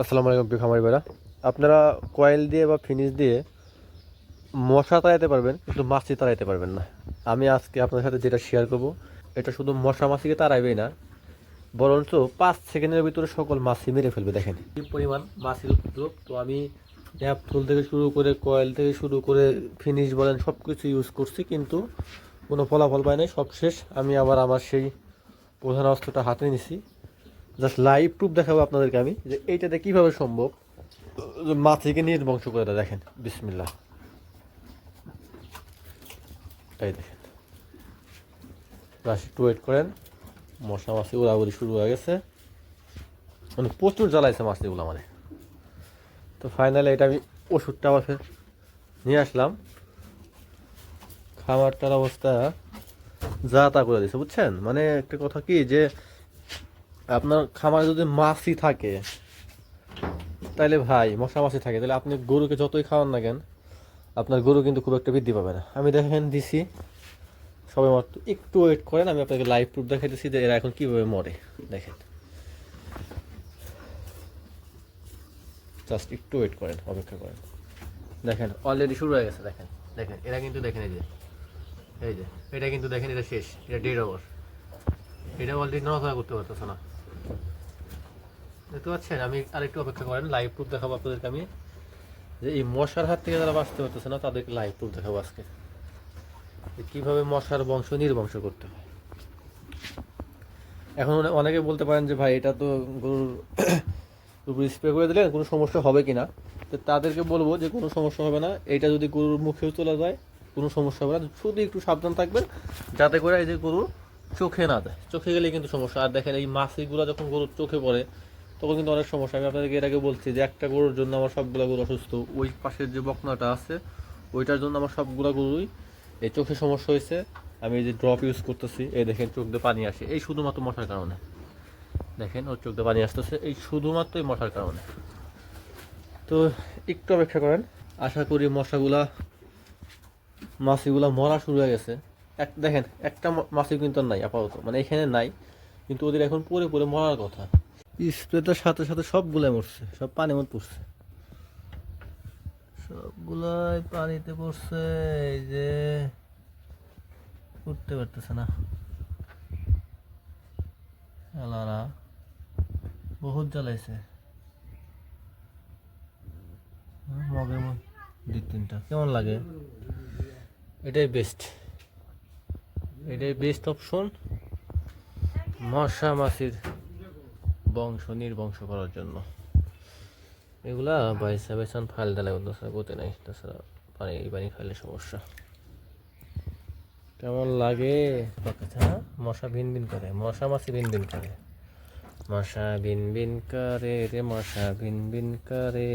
আসসালামু আলাইকুম প্রিয় খামারি ভাইরা। আপনারা কয়েল দিয়ে বা ফিনিশ দিয়ে মশা তাড়াইতে পারবেন কিন্তু মাছি তাড়াইতে পারবেন না। আমি আজকে আপনার সাথে যেটা শেয়ার করব, এটা শুধু মশা মাছিকে তাড়াইবেই না, বরঞ্চ পাঁচ সেকেন্ডের ভিতরে সকল মাছি মেরে ফেলবে, দেখেন। কি পরিমাণ মাছির উপদ্রব তো আমি অ্যাপ ফুল থেকে শুরু করে কয়েল থেকে শুরু করে ফিনিশ বলেন সব কিছু ইউজ করছি, কিন্তু কোনো ফলাফল পাই নাই। সব শেষ আমি আবার আমার সেই প্রধান অস্ত্রটা হাতে নিছি। জাস্ট লাইভ প্রুফ দেখাবো আপনাদেরকে আমি যে এইটাতে কীভাবে সম্ভব। যে মাছিকে নির্বংশ করে দেয়, দেখেন, বিসমিল্লাহ। এই দেখেন। একটু ওয়েট করেন মশা মাছি উড়াউড়ি শুরু হয়ে গেছে। মানে প্রচুর জ্বালাইছে মাছিগুলো মানে তো ফাইনালি এটা আমি ওষুধটা আবার নিয়ে আসলাম। খাবারটার অবস্থা যা তা করে দিছে, বুঝছেন? মানে একটা কথা কি যে আপনার খামারে যদি মাছি থাকে তাহলে ভাই, মশা মাছি থাকে তাহলে আপনি গরুকে যতই খাওয়ান না কেন, আপনার গরু কিন্তু খুব একটা বৃদ্ধি পাবে না। আমি দেখেন দিছি সবাই মাত্র একটু ওয়েট করেন, আমি আপনাকে লাইভ প্রুফ দেখাইতেছি যে এরা এখন কীভাবে মরে। দেখেন। জাস্ট একটু ওয়েট করেন, অপেক্ষা করেন। দেখেন অলরেডি শুরু হয়ে গেছে, দেখেন। দেখেন, এরা কিন্তু দেখেন এই যে এই যে, এটা কিন্তু দেখেন, এটা শেষ, এটা দেড় ওভার এটা অলরেডি নড়াচড়া করতে পারতেছে না। দেখতে পাচ্ছেন? আমি আরেকটু অপেক্ষা করেন লাইভ প্রুফ দেখাবো আপনাদেরকে আমি। যে এই মশার হাত থেকে যারা বাঁচতে পারতেছে না, তাদেরকে লাইভ প্রুফ দেখাবো আজকে। কীভাবে মশার বংশ নির্বংশ করতে হয়। এখন অনে- অনেকে বলতে পারেন যে, ভাই, এটা তো গরুর স্প্রে করে দিলে কোনো সমস্যা হবে কি না তো তাদেরকে বলব যে, কোনো সমস্যা হবে না। এটা যদি গরুর মুখেও চলে যায়, কোনো সমস্যা হবে না। শুধু একটু সাবধান থাকবেন, যাতে করে এই যে গরুর চোখে না দেয়। চোখে গেলে কিন্তু সমস্যা। আর দেখেন এই মাছিগুলো যখন গরুর চোখে পড়ে, তখন কিন্তু অনেক সমস্যা। আমি আপনাদেরকে এর আগে বলছি যে একটা গরুর জন্য আমার সবগুলো গরু অসুস্থ। ওই পাশের যে বকনাটা আছে, ওইটার জন্য আমার সবগুলো গরুই এই চোখে সমস্যা হয়েছে। আমি এই যে ড্রপ ইউজ করতেছি, এই দেখেন চোখ দিয়ে পানি আসে। এই শুধুমাত্র মশার কারণে। দেখেন, ওর চোখ দিয়ে পানি আসতেছে। এই শুধুমাত্র এই মশার কারণে। তো একটু অপেক্ষা করেন। আশা করি মশাগুলা মাছিগুলা মরা শুরু হয়ে গেছে। এক, দেখেন, একটা ম- মাছি কিন্তু নাই, আপাতত। মানে এখানে নাই, কিন্তু ওদের এখন পরে পরে মরার কথা। স্প্রেটার সাথে সাথে সবগুলাই মরছে, সব পানি মত পড়ছে। সবগুলাই পানিতে পড়ছে, এই যে উঠতে পারতেছে না। আলারা, বহুত জ্বালাইছে। মগের মধ্যে দুই তিনটা। কেমন লাগে? এটাই বেস্ট এটাই বেস্ট অপশন মশা মাছির বংশ, নির্বংশ করার জন্য। এগুলা বাইসা বাইসান ফাইল ডালে তাছাড়া গতে নাই, তাছাড়া পানি এই পানি খাইলে সমস্যা। কেমন লাগে? মশা ভিন ভিন করে মশা মাছি ভিন ভিন করে। মশা ভিন ভিন করে রে, মশা ভিন ভিন করে।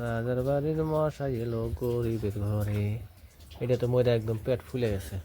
রাজার বাড়ির মশা এলো গরিবের ঘরে। এটা তো মরে একদম পেট ফুলে গেছে।